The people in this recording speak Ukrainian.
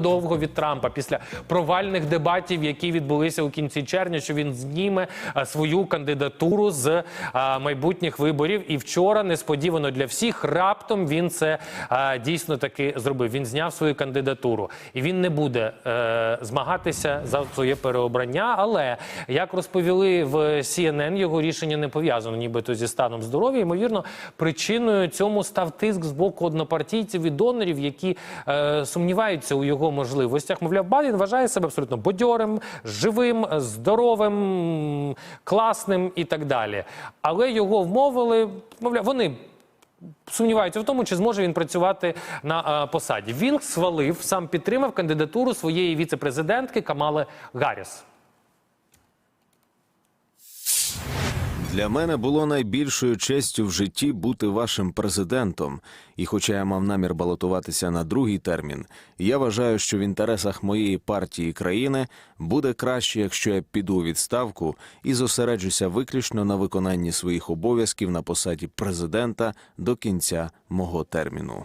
Довго від Трампа після провальних дебатів, які відбулися у кінці червня, що він зніме е, свою кандидатуру з е, майбутніх виборів. І вчора несподівано для всіх раптом він це е, дійсно таки зробив. Він зняв свою кандидатуру, і він не буде змагатися за своє переобрання. Але як розповіли в CNN, його рішення не пов'язано, нібито зі станом здоров'я. Ймовірно, причиною цьому став тиск з боку однопартійців і донорів, які сумніваються у його можливостях. Мовляв, Байден вважає себе абсолютно бадьорим, живим, здоровим, класним і так далі. Але його вмовили, мовляв, вони. Сумніваються в тому, чи зможе він працювати на е, посаді. Він свалив, сам підтримав кандидатуру своєї віце-президентки Камали Гарріс. Для мене було найбільшою честю в житті бути вашим президентом. І хоча я мав намір балотуватися на другий термін, я вважаю, що в інтересах моєї партії і країни буде краще, якщо я піду у відставку і зосереджуся виключно на виконанні своїх обов'язків на посаді президента до кінця мого терміну.